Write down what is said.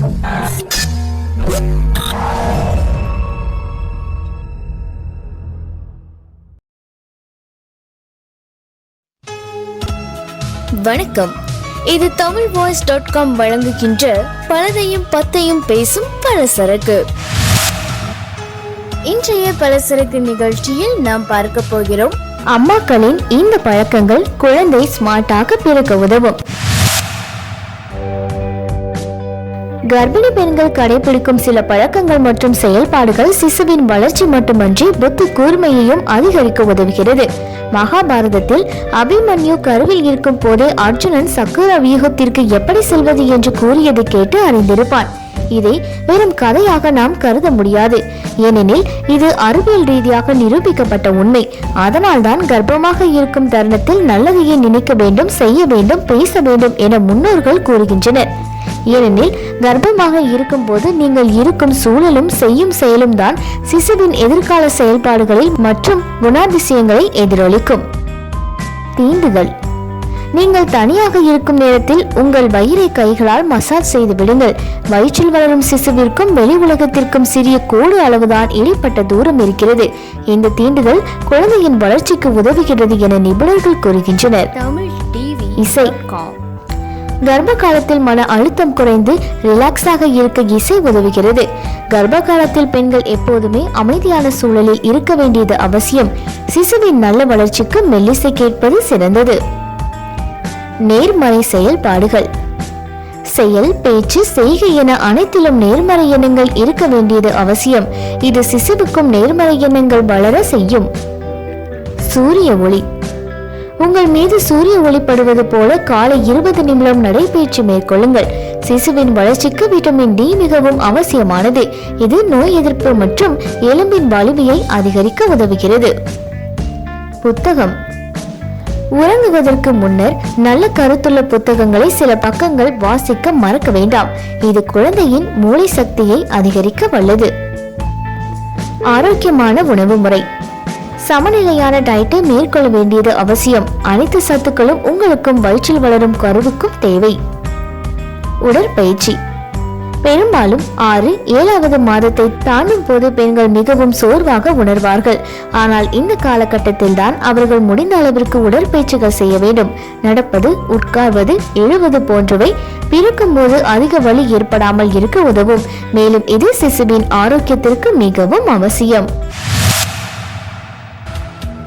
வணக்கம். இது Tamil voice dot com வழங்குகின்ற பலதையும் பத்தையும் பேசும் பலசரக்கு. இன்றைய பலசரக்கு நிகழ்ச்சியில் நாம் பார்க்க போகிறோம் அம்மாக்களின் இந்த பழக்கங்கள் குழந்தை ஸ்மார்ட்டாக பிறக்க உதவும். கர்ப்பிணி பெண்கள் கடைபிடிக்கும் சில பழக்கங்கள் மற்றும் செயல்பாடுகள் சிசுவின் வளர்ச்சி மட்டுமன்றி புத்தி கூர்மையையும் அதிகரிக்க உதவுகிறது. மகாபாரதத்தில் அபிமன்யு கருவில் இருக்கும் போதே அர்ஜுனன் சக்கர வியூகத்திற்கு எப்படி செல்வது என்று கூறியதை கேட்டு அறிந்திருப்பான். இதை வெறும் கதையாக நாம் கருத முடியாது. ஏனெனில் இது அறிவியல் ரீதியாக நிரூபிக்கப்பட்ட உண்மை. அதனால்தான் கர்ப்பமாக இருக்கும் தருணத்தில் நல்லதையே நினைக்க வேண்டும் செய்ய வேண்டும் பேச வேண்டும் என முன்னோர்கள் கூறுகின்றனர். ஏனெனில் கர்ப்பமாக இருக்கும்போது நீங்கள் இருக்கும் சூழலும் செய்யும் செயலும் தான் சிசுவின் எதிர்கால செயல்பாடுகளில் மற்றும் குணாதிசயங்களை எதிரொலிக்கும். தீண்டுதல். நீங்கள் தனியாக இருக்கும் நேரத்தில் உங்கள் வயிறை கைகளால் மசாஜ் செய்து விடுங்கள். வயிற்றில் வளரும் சிசுவிற்கும் வெளி உலகத்திற்கும் சிறிய கோடு அளவுதான் இடைப்பட்ட தூரம் இருக்கிறது. இந்த தீண்டுதல் குழந்தையின் வளர்ச்சிக்கு உதவுகிறது என நிபுணர்கள் கூறுகின்றனர். இசை. கர்ப்ப காலத்தில் மன அழுத்தம் குறைந்து ரிலாக்ஸாக இருக்க இசை உதவுகிறது. கர்ப்ப காலத்தில் பெண்கள் எப்போதுமே அமைதியான சூழலில் இருக்க வேண்டியது அவசியம். சிசுவின் நல்ல வளர்ச்சிக்கு மெல்லிசை கேட்பது சிறந்தது. நேர்மறை செயல்பாடுகள் செயல் பேச்சு செய்கை என அனைத்திலும் நேர்மறை எண்ணங்கள் இருக்க வேண்டியது அவசியம். இது சிசுவுக்கும் நேர்மறை எண்ணங்கள் வளர செய்யும். சூரிய ஒளி. உங்கள் மீது சூரிய ஒளிப்படுவது போல காலை இருபது நிமிடம் நடைபயிற்சி மேற்கொள்ளுங்கள். சிசுவின் வளர்ச்சிக்கு விட்டமின் டி மிகவும் அவசியமானது. இது நோய் எதிர்ப்பு மற்றும் எலும்பின் வலிமையை அதிகரிக்க உதவுகிறது. புத்தகம். உறங்குவதற்கு முன்னர் நல்ல கருத்துள்ள புத்தகங்களை சில பக்கங்கள் வாசிக்க மறக்க வேண்டாம். இது குழந்தையின் மூளை சக்தியை அதிகரிக்க வல்லது. ஆரோக்கியமான உணவு முறை. சமநிலையான டயட்டை மேற்கொள்ள வேண்டியது அவசியம். அனைத்து சத்துக்களும் உங்களுக்கும் வயிற்றில் வளரும் கருவுக்கும் தேவை. உடற்பயிற்சி. பெரும்பாலும் ஆறு ஏழாவது மாதத்தை தாண்டும் போது பெண்கள் மிகவும் சோர்வாக உணர்வார்கள். ஆனால் இந்த காலகட்டத்தில் தான் அவர்கள் முடிந்த அளவிற்கு உடற்பயிற்சிகள் செய்ய வேண்டும். நடப்பது உட்கார்வது எழுவது போன்றவை பிறக்கும் போது அதிக வலி ஏற்படாமல் இருக்க உதவும். மேலும் இது சிசுவின் ஆரோக்கியத்திற்கு மிகவும் அவசியம்.